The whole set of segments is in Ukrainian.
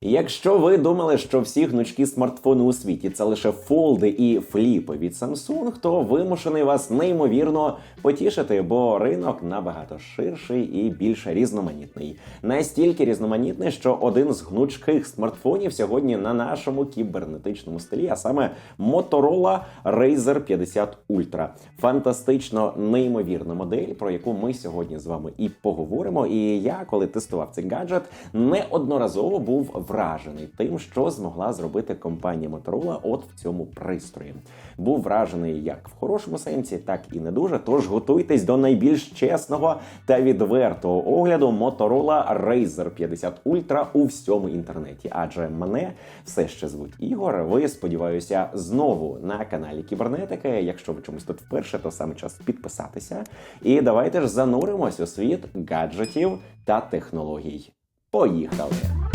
Якщо ви думали, що всі гнучкі смартфони у світі це лише фолди і фліпи від Samsung, то вимушений вас неймовірно потішити, бо ринок набагато ширший і більш різноманітний. Настільки різноманітний, що один з гнучких смартфонів сьогодні на нашому кібернетичному столі, а саме Motorola Razer 50 Ultra. Фантастично неймовірна модель, про яку ми сьогодні з вами і поговоримо. І я, коли тестував цей гаджет, неодноразово був вражений тим, що змогла зробити компанія Motorola от в цьому пристрої. Був вражений як в хорошому сенсі, так і не дуже. Тож готуйтесь до найбільш чесного та відвертого огляду Motorola Razer 50 Ultra у всьому інтернеті. Адже мене все ще звуть Ігор. Ви сподіваюся знову на каналі Кібернетики. Якщо ви чомусь тут вперше, то саме час підписатися. І давайте ж зануримось у світ гаджетів та технологій. Поїхали!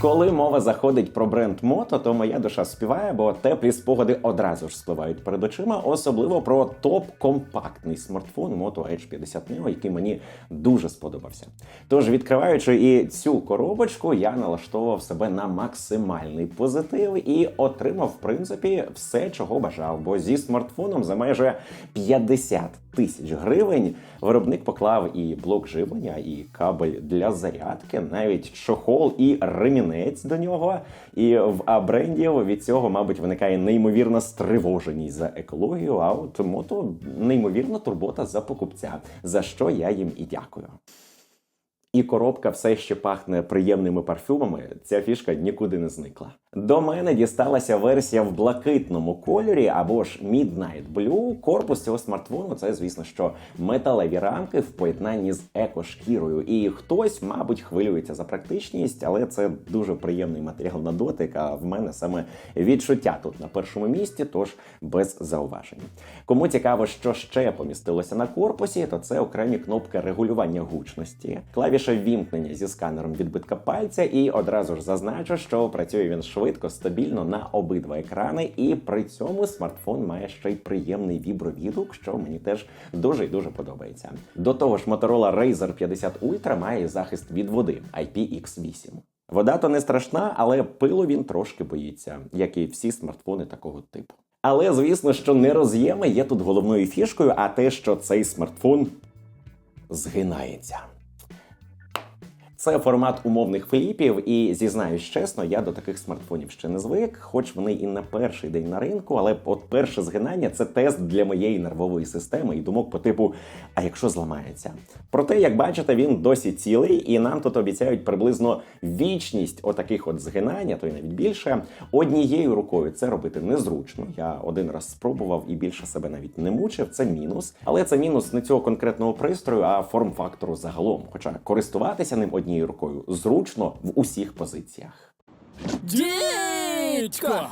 Коли мова заходить про бренд мото, то моя душа співає, бо теплі спогади одразу ж спливають перед очима, особливо про топ-компактний смартфон Moto Edge 50 Neo, який мені дуже сподобався. Тож, відкриваючи і цю коробочку, я налаштовував себе на максимальний позитив і отримав, в принципі, все, чого бажав. Бо зі смартфоном за майже 50 тисяч гривень виробник поклав і блок живлення, і кабель для зарядки, навіть чохол і ремінець до нього. І в А-брендів від цього, мабуть, виникає неймовірна стривоженість за екологію. А от мото неймовірна турбота за покупця, за що я їм і дякую. І коробка все ще пахне приємними парфюмами. Ця фішка нікуди не зникла. До мене дісталася версія в блакитному кольорі або ж Midnight Blue. Корпус цього смартфону це, звісно, що металеві рамки в поєднанні з екошкірою. І хтось, мабуть, хвилюється за практичність, але це дуже приємний матеріал на дотик. А в мене саме відчуття тут на першому місці, тож без зауважень. Кому цікаво, що ще помістилося на корпусі, то це окремі кнопки регулювання гучності, клавіша ввімкнення зі сканером відбитка пальця, і одразу ж зазначу, що працює він швидко, стабільно на обидва екрани, і при цьому смартфон має ще й приємний вібровідгук, що мені теж дуже і дуже подобається. До того ж, Motorola Razer 50 Ultra має захист від води IPX8. Вода то не страшна, але пилу він трошки боїться, як і всі смартфони такого типу. Але звісно, що не роз'єми є тут головною фішкою, а те, що цей смартфон згинається. Це формат умовних фліпів, і зізнаюсь чесно, я до таких смартфонів ще не звик, хоч вони і на перший день на ринку, але от перше згинання це тест для моєї нервової системи і думок по типу: а якщо зламається? Проте, як бачите, він досі цілий, і нам тут обіцяють приблизно вічність отаких от згинання, то й навіть більше. Однією рукою це робити незручно. Я один раз спробував і більше себе навіть не мучив. Це мінус, але це мінус не цього конкретного пристрою, а форм-фактору загалом. Хоча користуватися ним однією рукою зручно в усіх позиціях. Дідько!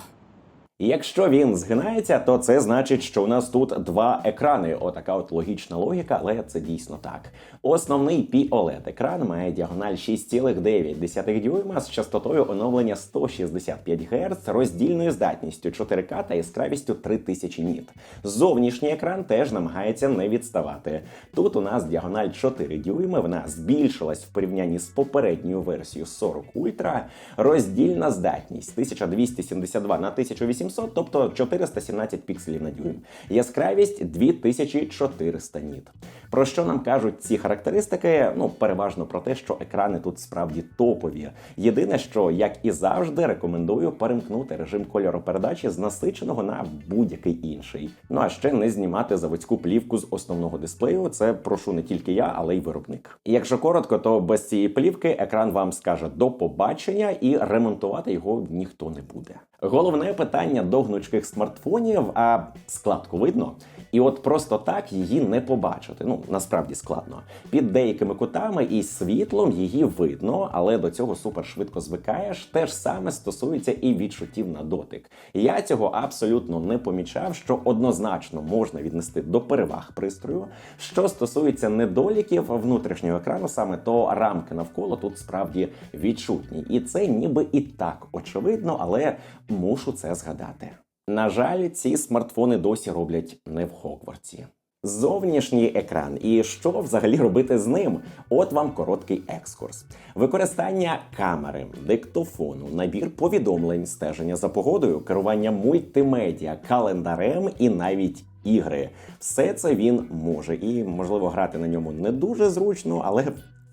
І Якщо він згинається, то це значить, що у нас тут два екрани. Отака от логічна логіка, але це дійсно так. Основний POLED екран має діагональ 6,9 дюйма з частотою оновлення 165 Гц, роздільною здатністю 4К та яскравістю 3000 ніт. Зовнішній екран теж намагається не відставати. Тут у нас діагональ 4 дюйми, вона збільшилась в порівнянні з попередньою версією 40 Ultra. Роздільна здатність 1272 на 1800 700, тобто 417 пікселів на дюйм. Яскравість 2400 ніт. Про що нам кажуть ці характеристики? Ну, переважно про те, що екрани тут справді топові. Єдине, що, як і завжди, рекомендую перемкнути режим кольоропередачі з насиченого на будь-який інший. Ну а ще не знімати заводську плівку з основного дисплею. Це прошу не тільки я, але й виробник. Якщо коротко, то без цієї плівки екран вам скаже до побачення і ремонтувати його ніхто не буде. Головне питання до гнучких смартфонів, а складку видно. І от просто так її не побачити. Ну насправді складно. Під деякими кутами і світлом її видно, але до цього супер швидко звикаєш. Те ж саме стосується і відчуттів на дотик. Я цього абсолютно не помічав, що однозначно можна віднести до переваг пристрою. Що стосується недоліків внутрішнього екрану, саме то рамки навколо тут справді відчутні, і це ніби і так очевидно, але мушу це згадати. На жаль, ці смартфони досі роблять не в Хогвартсі. Зовнішній екран і що взагалі робити з ним? От вам короткий екскурс. Використання камери, диктофону, набір повідомлень, стеження за погодою, керування мультимедіа, календарем і навіть ігри. Все це він може, і можливо грати на ньому не дуже зручно, але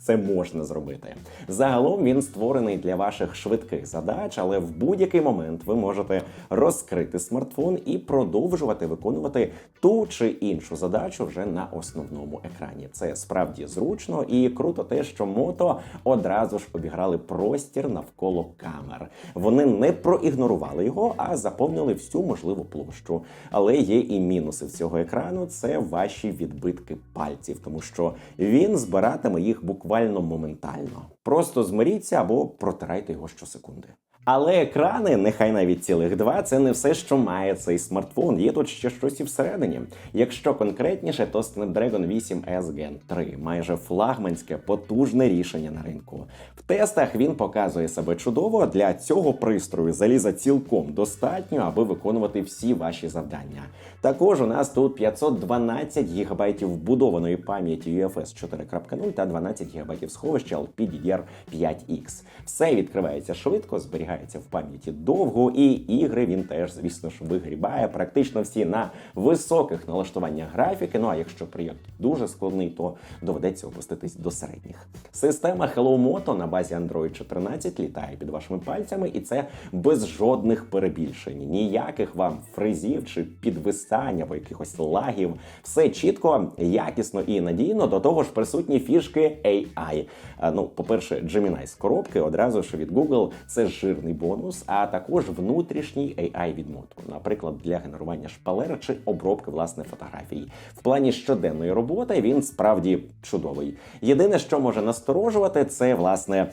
це можна зробити. Загалом він створений для ваших швидких задач, але в будь-який момент ви можете розкрити смартфон і продовжувати виконувати ту чи іншу задачу вже на основному екрані. Це справді зручно і круто те, що мото одразу ж обіграли простір навколо камер. Вони не проігнорували його, а заповнили всю можливу площу. Але є і мінуси в цього екрану: це ваші відбитки пальців, тому що він збиратиме їх буквально моментально. Просто змиріться або протирайте його щосекунди. Але екрани, нехай навіть цілих два, це не все, що має цей смартфон. Є тут ще щось і всередині. Якщо конкретніше, то Snapdragon 8S Gen 3 майже флагманське потужне рішення на ринку. В тестах він показує себе чудово. Для цього пристрою заліза цілком достатньо, аби виконувати всі ваші завдання. Також у нас тут 512 ГБ вбудованої пам'яті UFS 4.0 та 12 ГБ сховища LPDDR5X. Все відкривається швидко, зберігається в пам'яті довго, і ігри він теж, звісно ж, вигрібає практично всі на високих налаштуваннях графіки. Ну а якщо проєкт дуже складний, то доведеться опуститись до середніх. Система Hello Moto на базі Android 14 літає під вашими пальцями, і це без жодних перебільшень, ніяких вам фризів чи підвисань або якихось лагів. Все чітко, якісно і надійно. До того ж, присутні фішки AI. Ну, по-перше, Gemini з коробки одразу ж від Google це жирний бонус, а також внутрішній AI від Moto, наприклад, для генерування шпалери чи обробки власне фотографій. В плані щоденної роботи він справді чудовий. Єдине, що може насторожувати, це власне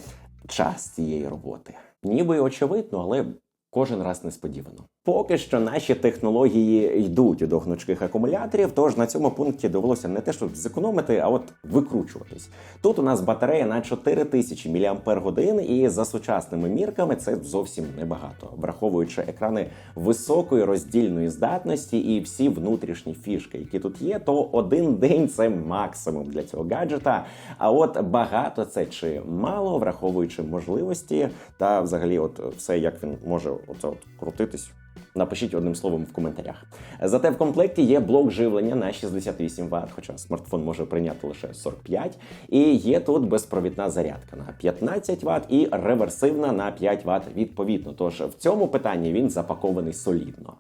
час цієї роботи. Ніби очевидно, але кожен раз несподівано. Поки що наші технології йдуть до гнучких акумуляторів, тож на цьому пункті довелося не те, щоб зекономити, а от викручуватись. Тут у нас батарея на 4000 мАч, і за сучасними мірками це зовсім небагато, враховуючи екрани високої роздільної здатності і всі внутрішні фішки, які тут є, то один день це максимум для цього гаджета. А от багато це чи мало, враховуючи можливості та взагалі, от все як він може оце от крутитись. Напишіть одним словом в коментарях. Зате в комплекті є блок живлення на 68 Вт, хоча смартфон може прийняти лише 45. І є тут безпровідна зарядка на 15 Вт і реверсивна на 5 Вт відповідно. Тож в цьому питанні він запакований солідно.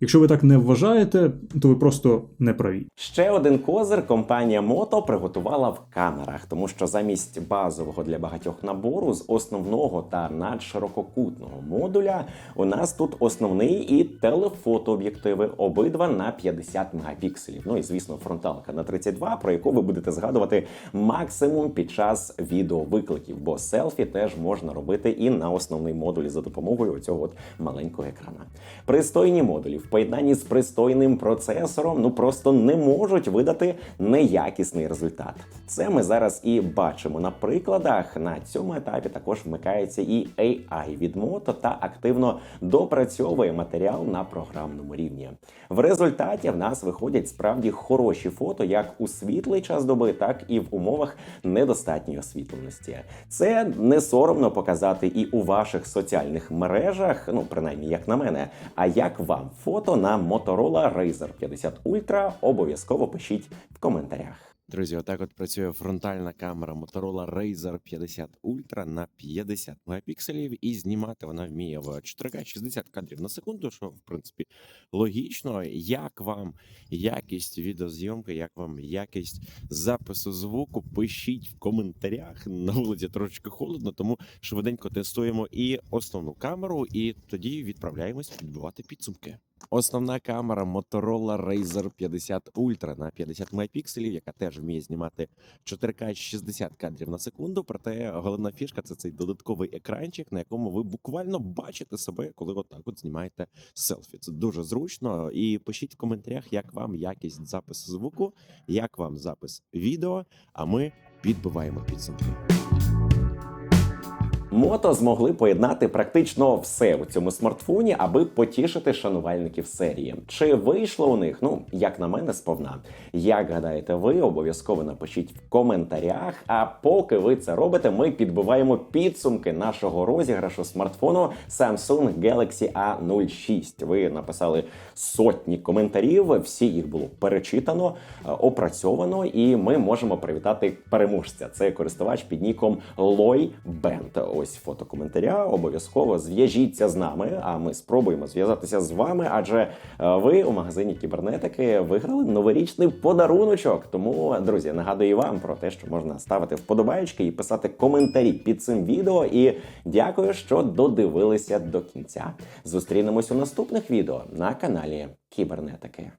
Якщо ви так не вважаєте, то ви просто не праві. Ще один козир компанія Moto приготувала в камерах, тому що замість базового для багатьох набору з основного та надширококутного модуля у нас тут основний і телефотооб'єктиви, обидва на 50 мегапікселів. Ну і звісно, фронталка на 32, про яку ви будете згадувати максимум під час відеовикликів, бо селфі теж можна робити і на основний модуль за допомогою цього маленького екрана. Пристойні модулі в поєднанні з пристойним процесором ну просто не можуть видати неякісний результат. Це ми зараз і бачимо на прикладах. На цьому етапі також вмикається і AI від Moto та активно допрацьовує матеріал на програмному рівні. В результаті в нас виходять справді хороші фото як у світлий час доби, так і в умовах недостатньої освітленості. Це не соромно показати і у ваших соціальних мережах, ну принаймні як на мене. А як вам фото на Motorola Razr 50 Ultra? Обов'язково пишіть в коментарях. Друзі, отак от працює фронтальна камера Motorola Razr 50 Ultra на 50 мегапікселів, і знімати вона вміє в 4К 60 кадрів на секунду, що в принципі логічно. Як вам якість відеозйомки, як вам якість запису звуку? Пишіть в коментарях. На вулиці трошечки холодно, тому швиденько тестуємо і основну камеру, і тоді відправляємось підбивати підсумки. Основна камера Motorola Razr 50 Ultra на 50 мегапікселів, яка теж вміє знімати 4К 60 кадрів на секунду. Проте головна фішка це цей додатковий екранчик, на якому ви буквально бачите себе, коли отак от знімаєте селфі. Це дуже зручно. І пишіть в коментарях, як вам якість запису звуку, як вам запис відео. А ми підбиваємо підсумки. Мото змогли поєднати практично все у цьому смартфоні, аби потішити шанувальників серії. Чи вийшло у них? Ну, як на мене, сповна. Як гадаєте ви, обов'язково напишіть в коментарях. А поки ви це робите, ми підбиваємо підсумки нашого розіграшу смартфону Samsung Galaxy A06. Ви написали сотні коментарів, всі їх було перечитано, е, опрацьовано, і ми можемо привітати переможця. Це користувач під ніком Бент. Ось фото коментаря. Обов'язково зв'яжіться з нами. А ми спробуємо зв'язатися з вами, адже е, ви у магазині кібернетики виграли новорічний подаруночок. Тому, друзі, нагадую вам про те, що можна ставити вподобайки і писати коментарі під цим відео. І дякую, що додивилися до кінця. Зустрінемось у наступних відео на каналі Кібернетики.